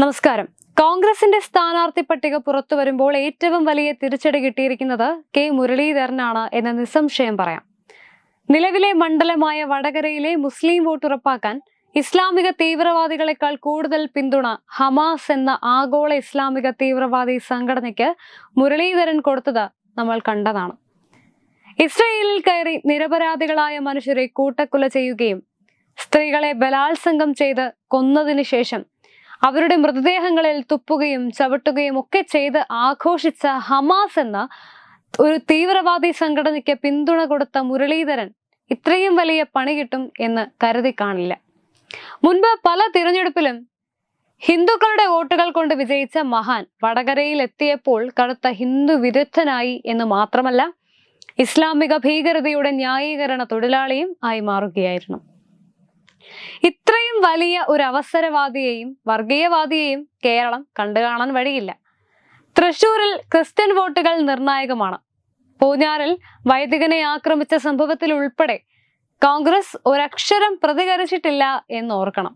നമസ്കാരം. കോൺഗ്രസിന്റെ സ്ഥാനാർത്ഥി പട്ടിക പുറത്തു വരുമ്പോൾ ഏറ്റവും വലിയ തിരിച്ചടി കിട്ടിയിരിക്കുന്നത് കെ മുരളീധരനാണ് എന്ന് നിസ്സംശയം പറയാം. നിലവിലെ മണ്ഡലമായ വടകരയിലെ മുസ്ലിം വോട്ട് ഉറപ്പാക്കാൻ ഇസ്ലാമിക തീവ്രവാദികളെക്കാൾ കൂടുതൽ പിന്തുണ ഹമാസ് എന്ന ആഗോള ഇസ്ലാമിക തീവ്രവാദി സംഘടനയ്ക്ക് മുരളീധരൻ കൊടുത്തത് നമ്മൾ കണ്ടതാണ്. ഇസ്രയേലിൽ കയറി നിരപരാധികളായ മനുഷ്യരെ കൂട്ടക്കൊല ചെയ്യുകയും സ്ത്രീകളെ ബലാത്സംഗം ചെയ്ത് കൊന്നതിനു ശേഷം അവരുടെ മൃതദേഹങ്ങളിൽ തുപ്പുകയും ചവിട്ടുകയും ഒക്കെ ചെയ്ത് ആഘോഷിച്ച ഹമാസ് എന്ന ഒരു തീവ്രവാദി സംഘടനയ്ക്ക് പിന്തുണ കൊടുത്ത മുരളീധരൻ ഇത്രയും വലിയ പണി കിട്ടും എന്ന് കരുതി കാണില്ല. മുൻപ് പല തിരഞ്ഞെടുപ്പിലും ഹിന്ദുക്കളുടെ വോട്ടുകൾ കൊണ്ട് വിജയിച്ച മഹാൻ വടകരയിൽ എത്തിയപ്പോൾ കടുത്ത ഹിന്ദു വിരുദ്ധനായി എന്ന് മാത്രമല്ല ഇസ്ലാമിക ഭീകരതയുടെ ന്യായീകരണ തൊഴിലാളിയും ആയി മാറുകയായിരുന്നു. വലിയ ഒരു അവസരവാദിയെയും വർഗീയവാദിയെയും കേരളം കണ്ടു കാണാൻ വഴിയില്ല. തൃശൂരിൽ ക്രിസ്ത്യൻ വോട്ടുകൾ നിർണായകമാണ്. പൂഞ്ഞാറിൽ വൈദികനെ ആക്രമിച്ച സംഭവത്തിൽ ഉൾപ്പെടെ കോൺഗ്രസ് ഒരക്ഷരം പ്രതികരിച്ചിട്ടില്ല എന്ന് ഓർക്കണം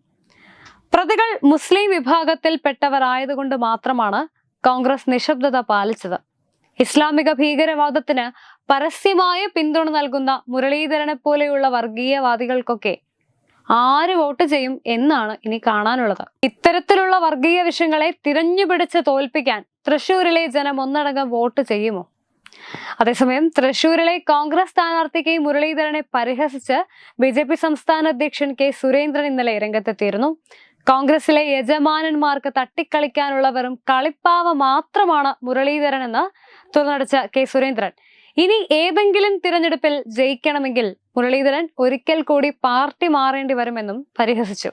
പ്രതികൾ മുസ്ലിം വിഭാഗത്തിൽപ്പെട്ടവരായതുകൊണ്ട് മാത്രമാണ് കോൺഗ്രസ് നിശബ്ദത പാലിച്ചത്. ഇസ്ലാമിക ഭീകരവാദത്തിന് പരസ്യമായ പിന്തുണ നൽകുന്ന മുരളീധരനെ പോലെയുള്ള വർഗീയവാദികൾക്കൊക്കെ ആര് വോട്ട് ചെയ്യും എന്നാണ് ഇനി കാണാനുള്ളത്. ഇത്തരത്തിലുള്ള വർഗീയ വിഷയങ്ങളെ തിരഞ്ഞുപിടിച്ച് തോൽപ്പിക്കാൻ തൃശൂരിലെ ജനം ഒന്നടങ്കം വോട്ട് ചെയ്യുമോ? അതേസമയം തൃശൂരിലെ കോൺഗ്രസ് സ്ഥാനാർത്ഥി കെ മുരളീധരനെ പരിഹസിച്ച് ബി ജെ പി സംസ്ഥാന അധ്യക്ഷൻ കെ സുരേന്ദ്രൻ ഇന്നലെ രംഗത്തെത്തിയിരുന്നു. കോൺഗ്രസിലെ യജമാനന്മാർക്ക് തട്ടിക്കളിക്കാനുള്ള വെറും കളിപ്പാവ മാത്രമാണ് മുരളീധരൻ എന്ന് തുറന്നടിച്ച കെ സുരേന്ദ്രൻ. ഇനി ഏതെങ്കിലും തിരഞ്ഞെടുപ്പിൽ ജയിക്കണമെങ്കിൽ മുരളീധരൻ ഒരിക്കൽ കൂടി പാർട്ടി മാറേണ്ടി വരുമെന്നും പരിഹസിച്ചു.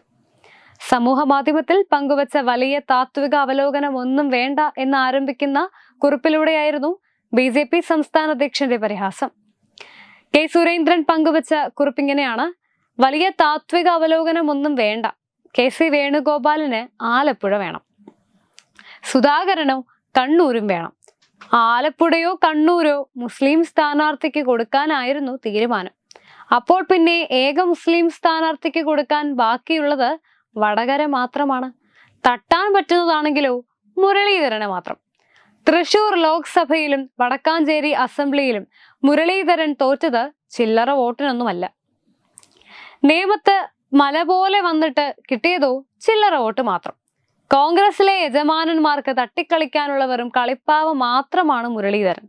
സമൂഹ മാധ്യമത്തിൽ പങ്കുവച്ച വലിയ താത്വിക അവലോകനം ഒന്നും വേണ്ട എന്ന് ആരംഭിക്കുന്ന കുറിപ്പിലൂടെയായിരുന്നു ബി ജെ പി സംസ്ഥാന അധ്യക്ഷന്റെ പരിഹാസം. കെ സുരേന്ദ്രൻ പങ്കുവച്ച കുറിപ്പിങ്ങനെയാണ് വലിയ താത്വിക അവലോകനം ഒന്നും വേണ്ട. കെ സി വേണുഗോപാലിന് ആലപ്പുഴ വേണം. സുധാകരനോ കണ്ണൂരും വേണം. ആലപ്പുഴയോ കണ്ണൂരോ മുസ്ലിം സ്ഥാനാർത്ഥിക്ക് കൊടുക്കാനായിരുന്നു തീരുമാനം. അപ്പോൾ പിന്നെ ഏക മുസ്ലിം സ്ഥാനാർത്ഥിക്ക് കൊടുക്കാൻ ബാക്കിയുള്ളത് വടകര മാത്രമാണ്. തട്ടാൻ പറ്റുന്നതാണെങ്കിലോ മുരളീധരനെ മാത്രം. തൃശൂർ ലോക്സഭയിലും വടക്കാഞ്ചേരി അസംബ്ലിയിലും മുരളീധരൻ തോറ്റത് ചില്ലറ വോട്ടിനൊന്നുമല്ല. നിയമത്ത് മല പോലെ വന്നിട്ട് കിട്ടിയതോ ചില്ലറ വോട്ട് മാത്രം. കോൺഗ്രസിലെ യജമാനന്മാർക്ക് തട്ടിക്കളിക്കാനുള്ള വെറും കളിപ്പാവ മാത്രമാണ് മുരളീധരൻ.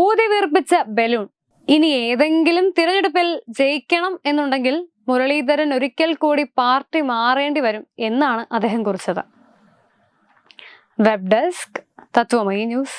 ഊതി വീർപ്പിച്ച ബലൂൺ. ഇനി ഏതെങ്കിലും തിരഞ്ഞെടുപ്പിൽ ജയിക്കണം എന്നുണ്ടെങ്കിൽ മുരളീധരൻ ഒരിക്കൽ കൂടി പാർട്ടി മാറേണ്ടി വരും എന്നാണ് അദ്ദേഹം കുറിച്ചത്. Web desk Tatvamayi news.